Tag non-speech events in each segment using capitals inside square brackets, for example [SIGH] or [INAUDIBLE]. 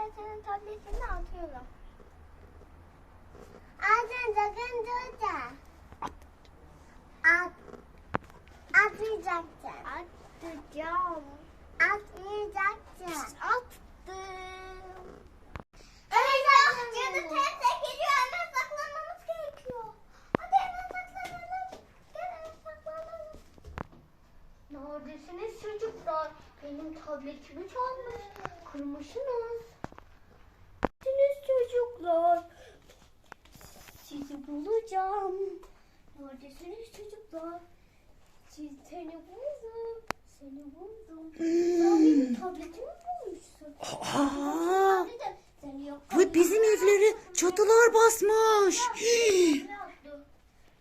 teyzenin tabletini atıyorum. Ağzın sakın durma. At. Atmayacaksın. Atacağım. Atmayacaksın. Attım. Eyvah! Cadı teyze geliyor. Hemen saklanmamız gerekiyor. Hadi hemen saklanalım. Gel hemen saklanalım. Neredesiniz çocuklar? Benim tabletimi çalmış. Kırmışsınız. Çocuklar? Sizi bulacağım. Neredesiniz çocuklar? Siz seni buldum. Seni buldum. Sen benim [GASPS] tabletimi bulmuşsun. Aa, bu bizim evleri çatılar basmış. Hii?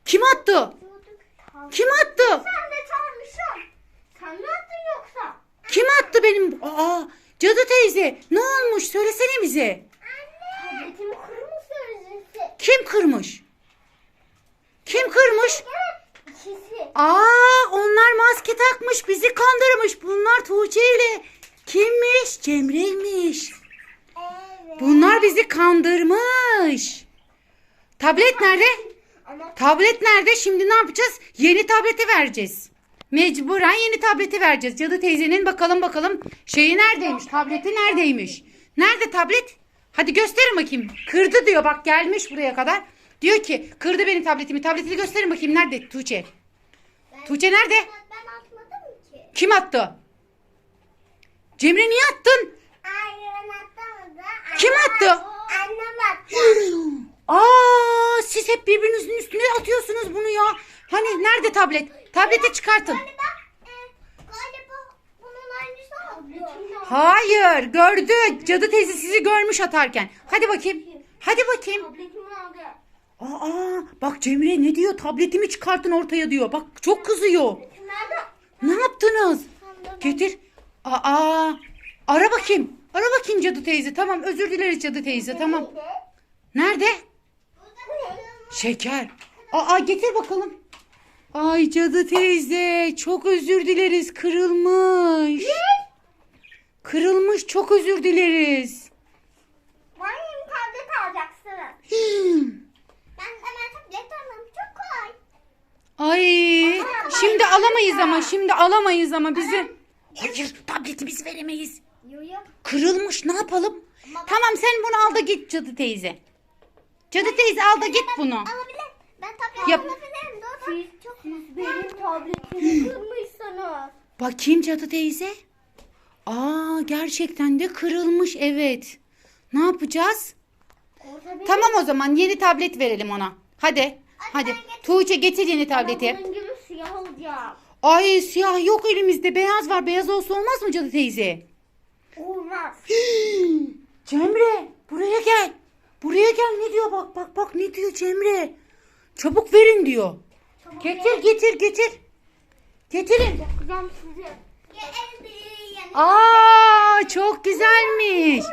Kim attı? Kim attı? Sen de çalmışsın. Sen mi attın yoksa? Kim attı benim? Aa, cadı teyze ne olmuş söylesene bize. Anne. Tabletimi kırmışsınız size. Kim kırmış? Kim kırmış? Aa, onlar maske takmış bizi kandırmış. Bunlar Tuğçe ile kimmiş? Cemre'ymiş. Evet. Bunlar bizi kandırmış. Tablet nerede? Tablet nerede? Şimdi ne yapacağız? Yeni tableti vereceğiz. Mecburen yeni tableti vereceğiz. Cadı teyzenin bakalım bakalım şeyi neredeymiş? Tableti neredeymiş? Nerede tablet? Hadi gösterin bakayım. Kırdı diyor bak gelmiş buraya kadar. Diyor ki kırdı benim tabletimi. Tabletini gösterin bakayım nerede Tuğçe? ben, Tuğçe nerede? ben atmadım ki. Kim attı? Cemre niye attın? Hayır ben atmadım. Kim attı? Annem attı. [GASPS] Aa, siz hep birbirinizin üstüne atıyorsunuz bunu ya. Hani nerede tablet? Tableti çıkartın. Hayır gördü. Cadı teyze sizi görmüş atarken. Hadi bakayım. Hadi bakayım. Tabletimi aldı. Aa bak Cemre ne diyor? Tabletimi çıkartın ortaya diyor. Bak çok kızıyor. Nerede? Ne yaptınız? Getir. Aa ara bakayım. Ara bakayım cadı teyze. Tamam özür dileriz cadı teyze. Tamam. Nerede? Şeker. Aa getir bakalım. Ay cadı teyze çok özür dileriz. Kırılmış. Kırılmış çok özür dileriz. Yeni tablet alacaksın. Hmm. Ben hemen tablet almam. Çok kolay. Ay şimdi alamayız ama şimdi alamayız ama bizi. Hayır tableti biz veremeyiz. Kırılmış ne yapalım? Tamam sen bunu al da git cadı teyze. Cadı teyze al da git bunu. Alabilir. Ben tablet Yap. alabilirim. Siz, çok... Siz benim tabletimi kırmışsınız. Bakayım cadı teyze. Aa gerçekten de kırılmış evet. Ne yapacağız? Orada bir Tamam o zaman yeni tablet verelim ona. Hadi. Hadi. Tuğçe getir yeni tableti. Bunun gibi siyah. Ay siyah yok elimizde. Beyaz var. Beyaz olsa olmaz mı cadı teyze? Olmaz. [GASPS] Cemre buraya gel. Buraya gel ne diyor bak bak bak ne diyor Cemre. Çabuk verin diyor. Getir getir getir. Getirin. Bakacağım size. Geldi. Aa çok güzelmiş.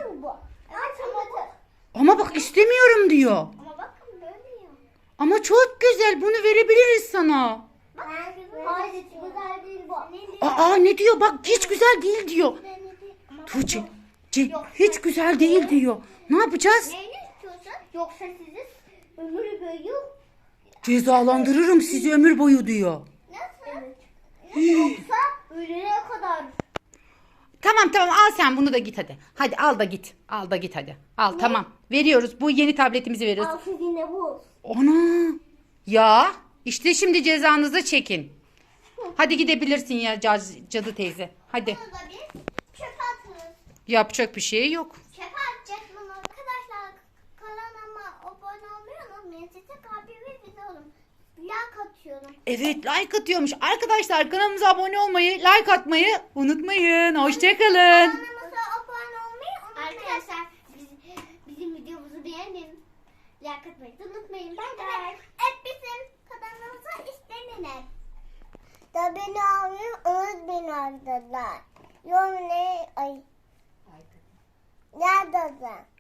Ama bak istemiyorum diyor. Ama bakın böyle ya. Ama çok güzel bunu verebiliriz sana. Aa ne diyor bak hiç güzel değil diyor. Tuğçe hiç güzel değil diyor. Ne yapacağız? Yoksa sizi ömür boyu Cezalandırırım sizi ömür boyu diyor. nasıl? Yoksa ölene kadar. Tamam tamam al sen bunu da git hadi. Hadi al da git. Al da git hadi. Al tamam. Veriyoruz. Bu yeni tabletimizi veriyoruz. Al sizinle bu. Ana. Ya işte şimdi cezanızı çekin. Hadi gidebilirsin ya caz- cadı teyze. Hadi. Bunu da bir çöpe atınız. Yapacak bir şey yok. Çöpe atacağız bunu. Arkadaşlar kanalıma abone olmayı unutmayın. Size kalbi ve bize olun. Like atıyorum. Evet like atıyormuş. Arkadaşlar kanalımıza abone olmayı, like atmayı unutmayın. Hoşçakalın. Kanalımıza abone olmayı unutmayın. Arkadaşlar biz, bizim videomuzu beğenin. Like atmayı da unutmayın. Bay bay. Hep bizim kanalımıza istenin. Da beni almayı unutmayın arkadaşlar. Yorum ne? Ay. Nerede?